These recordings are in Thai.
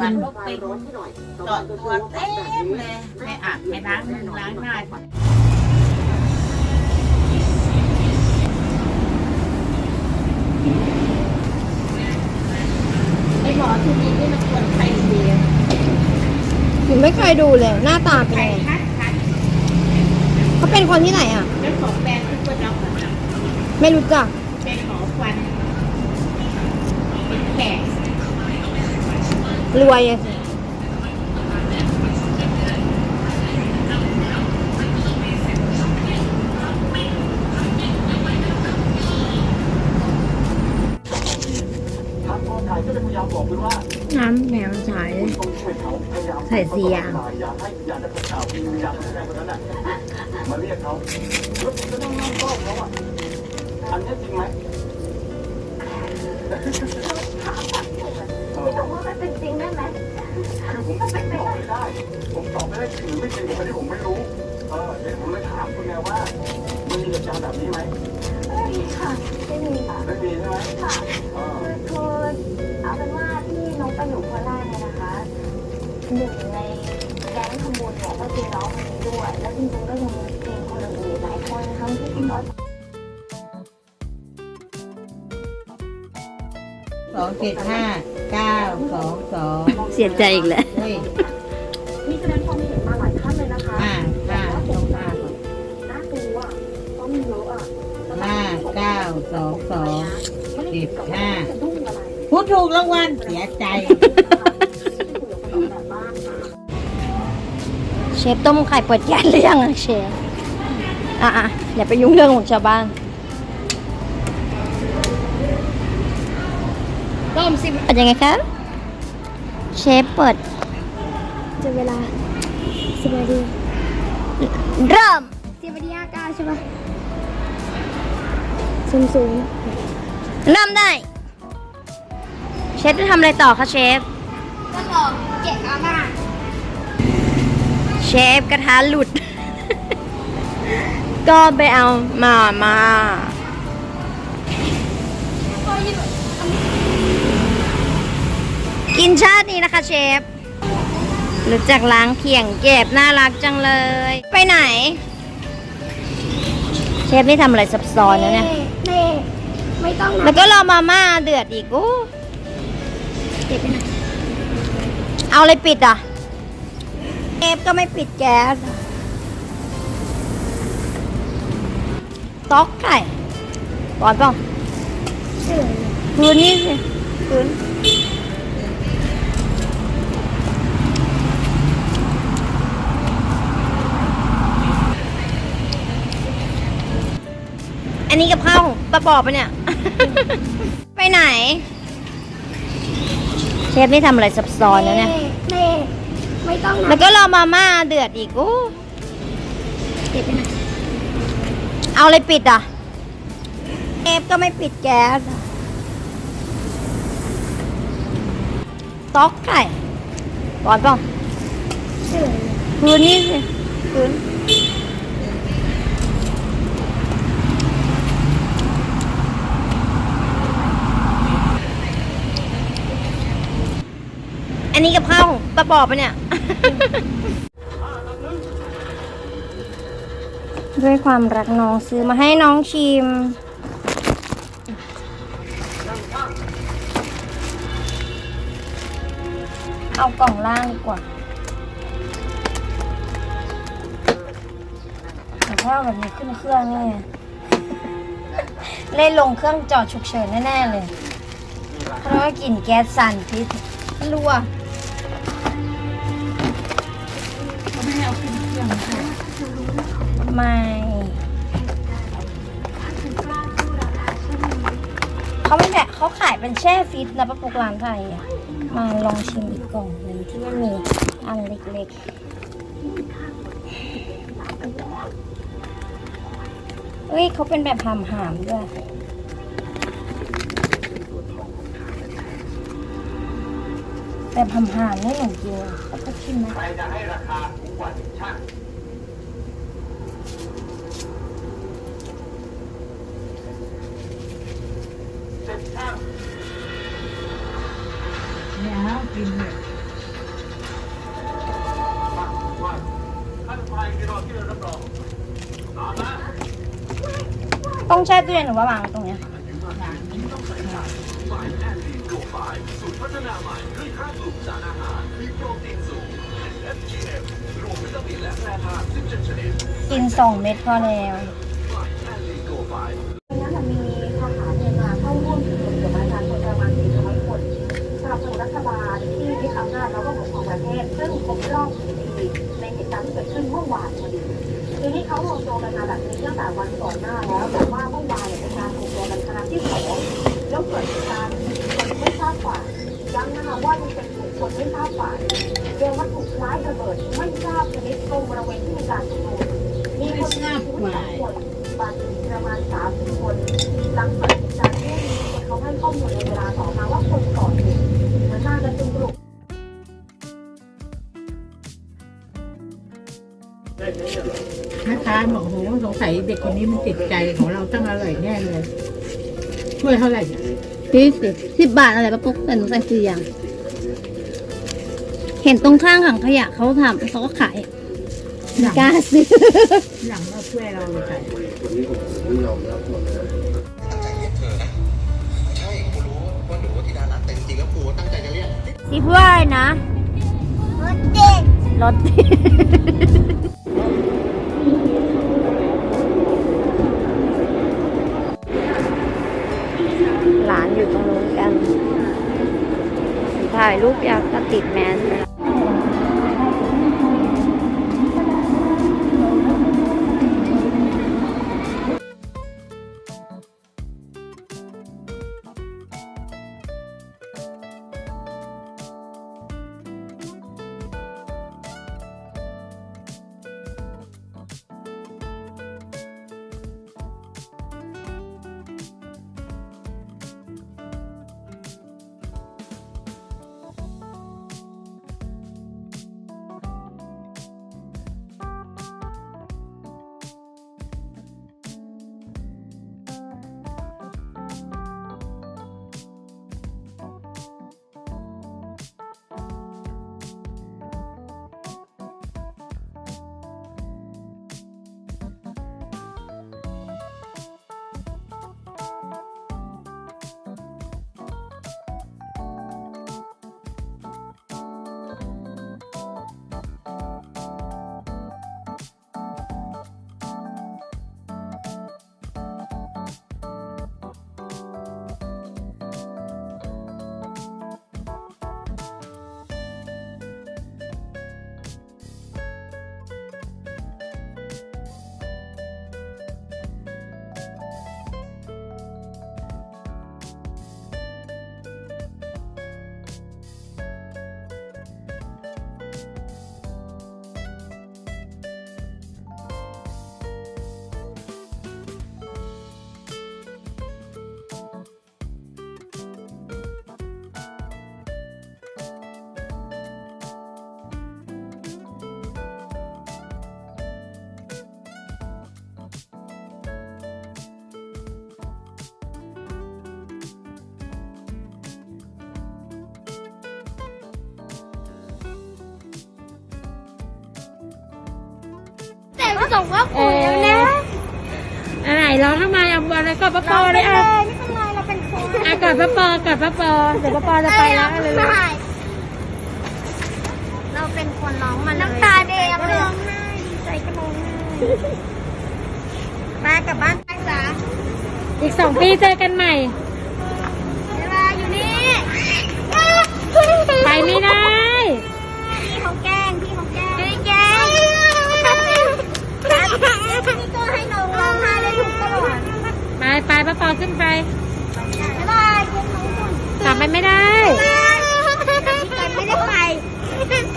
วันก็เป็นตอดตัวเต็มเลยไม่อาบไม่ล้างล้างหน้าไอ้หมอที่นี่นี่มันควรใครดีหนูไม่เคยดูเลย หน้าตาเป็นใครไงคัดคัดเขาเป็นคนที่ไหนอะ เจ้าของแบรนด์ที่ควรเอาของเราไม่รู้จักเป็นหมอฟันเป็นแขก รวยอะสิน้ำแมวฉายคุณต้องใส่สียางอย่าให้วิญญาณนักข่าววิญญาณนักแสดงคนนั้นน่ะมาเรียกเขาแล้วคุณก็ต้องนั่งเฝ้าเขาอะอันนี้จริงไหม เออแต่ว่ามันเป็นจริงได้ไหมคือผมตอบไม่ได้ ผมตอบไม่ได้จริงหรือไม่จริงอันนี้ผมไม่รู้ เออเดี๋ยวผมเลยถามคุณไงว่า มันมีเหตุการณ์แบบนี้ไหมไม่มีค่ะไม่มีค่ะไม่มีใช่ไหมค่ะเออคือคือเอาเป็นว่าที่น้องไปอยู่โคราชเนี่ยนะคะหนึ่งในแก๊งขโมยเนี่ยก็คือน้องคนนี้ด้วย แล้วจริงๆก็ยังมีเองคนอื่นๆหลายคนทั้งที่พี่น้องสองเจ็ดห้า เก้าสองสองเสียใจอีกแล้ว เฮ้ยมีแสดงความเห็นมาหลายท่านเลยนะคะห้าห้าสองห้าน่ากลัวต้องมีเยอะอะห้าเก้าสองสองไม่ได้เกี่ยวกับว่าจะดุ้งอะไรพูดถูกรางวัลเสียใจ แบบบ้านค่ะ เชฟต้มไข่เปิดแก๊สหรือยังอะเชฟ อะอะอย่าไปยุ่งเรื่องของชาวบ้าน ต้มสิเป็นยังไงคะเชฟเปิดจะเวลาสิบนาทีเริ่มสิบนาทีห้าเก้าใช่ปะศูนย์ศูนย์เริ่มได้ เชฟจะทำอะไรต่อคะเชฟก็รอเก็บอาม่าเชฟกระทะหลุด ก็ไปเอามามา กินชาตินี้นะคะเชฟรู้จักล้างเขียงเก็บน่ารักจังเลย ไปไหน เชฟนี่ทำอะไรซับซ้อนนะเนี่ยเน่ไม่ต้องนะแล้วก็รอมาม่าเดือดอีกโอ้เก็บไปนะเอาอะไรปิดอะเชฟก็ไม่ปิดแก๊สต๊อกไก่ก่อนเปล่าเสื่อพื้นนี่สิพื้น อันนี้กับข้าวของตะปอบปะเนี่ย ไปไหน เชฟนี่ทำอะไรซับซ้อนนะเนี่ยเน่ไม่ต้องนะแล้วก็รอมาม่าเดือดอีกโอ้เก็บไปนะเอาอะไรปิดอะเชฟก็ไม่ปิดแก๊สต๊อกไก่ก่อนเปล่าเสื่อพื้นนี่สิพื้น อันนี้กับข้าวของตะปอบปะเนี่ย ด้วยความรักน้องซื้อมาให้น้องชิม เอากล่องล่างดีกว่าแต่ถ้าเอาแบบนี้ขึ้นเครื่องนี่เล่นลงเครื่องจอดฉุกเฉินแน่ ๆ เลย เพราะว่ากลิ่นแก๊สสั่นพิษรั่ว ไม่เขาไม่แบบเขาขายเป็นแช่ฟิตนะป้าปุกร้านไทยอะมาลองชิมอีกกล่องหนึ่งที่ไม่มีอันเล็กๆเฮ้ยเขาเป็นแบบหามหามด้วยแบบหามหามๆให้หนูกินอะเขาก็ชิมนะใครจะให้ราคาถูกกว่า ช่เจ็ดช่างเนี่ยฮะกินเลยต้องแช่ตู้เย็นหรือว่าวางตรงเนี้ยกินและแร่ธาตุ17ชนิดกินสองเม็ดพอแล้วานพอดีทีนี้เขารวมตัวกันมาแบบนี้ตั้งแต่วันก่อนหน้าแล้วแต่ว่าเมื่อวานเนี่ยเป็นการรวมตัวกันครั้งที่สองแล้วเกิดเหตุการคนไม่ทราบฝ่ายย้ำนะคะว่ายังเป็นกลุ่มคนไม่ทราบฝ่ายเรียกว่าถูกคล้ายระเบิดไม่ทราบชนิดตรงบริเวณที่มีการชุมนุมมีคนเสียชีวิตสองคนบาดเจ็บประมาณ30คนหลังเกิดเหตุการณ์ที่มีคนเขาให้ข้อมูลในเวลาต่อมาว่าคนก่อเหตุ แม่ค้าบอกโอ้โหสงสัยเด็กคนนี้มันติดใจของเราตั้งอร่อยแน่เลย ช่วยเท่าไหร่เนี่ยยี่สิบสิบบาทอะไรปะปุ๊กแต่หนูใส่สี่อย่าง เห็นตรงข้างถังขยะเขาทำเขาก็ขายหลังกล้าซื้อ หลังเราช่วยเราเลยค่ะใช่กูรู้ว่าหนูว่าธิดารัตน์แต่จริงๆแล้วกูตั้งใจจะเรียกสิพูดว่าอะไรนะรถติดรถติด กัน ถ่ายรูปอยากจะติดแมส ไปแล้วแต่ก็ส่งว่าปุ๋ยแล้วนะอะไรร้องทำไมเอาอะไรกอดป้าปอเลยอะไม่เป็นไรเราเป็นคนอะกอดป้าปอกอดป้าปอเดี๋ยวป้าปอจะไปแล้วเลยเราเป็นคนร้องมาเลยน้ำตาแดงเลยร้องไห้ดีใจก็ร้องไห้มากลับบ้านไปจ้ะอีกสองปีเจอกันใหม่ เวลาอยู่นี่ ไปไม่ได้ พี่เขาแกล้งพี่เขาแกล้งไม่แกล้งพี่ก็ ให้น้องร้องไห้ได้ถูกตลอดไปไปป้าปอขึ้นไปบ๊ายบายเย็นน้องก่อนกลับไปไม่ได้พี่กันไม่ได้ไป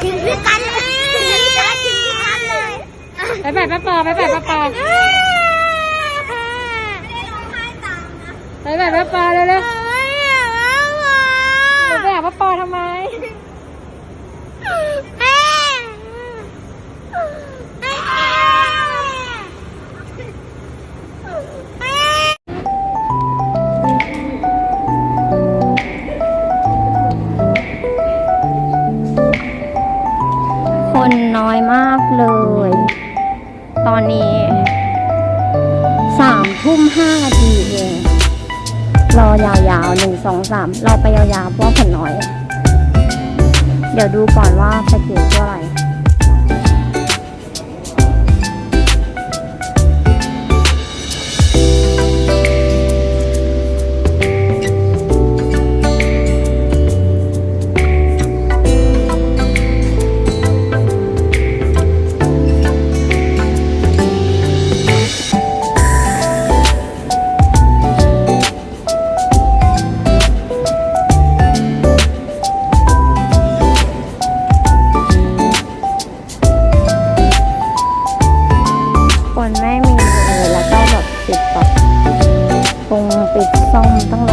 ทิ้งพี่กันเลยทิ้งพี่กันทิ้งพี่กันเลยไปไปป้าปอไปไปป้าปอไม่ได้ร้องไห้ตามนะไปไปป้าปอเร็วเร็วไม่อยากร้องอะหนูไปหาป้าปอทำไม ทุ่มห้านาทีเอง รอยาวๆหนึ่งสองสามเราไปยาวๆเพราะผลนน้อย เดี๋ยวดูก่อนว่าแพ็กเกจเท่าไหร่ ปิดซ่อมตั้งหลายอั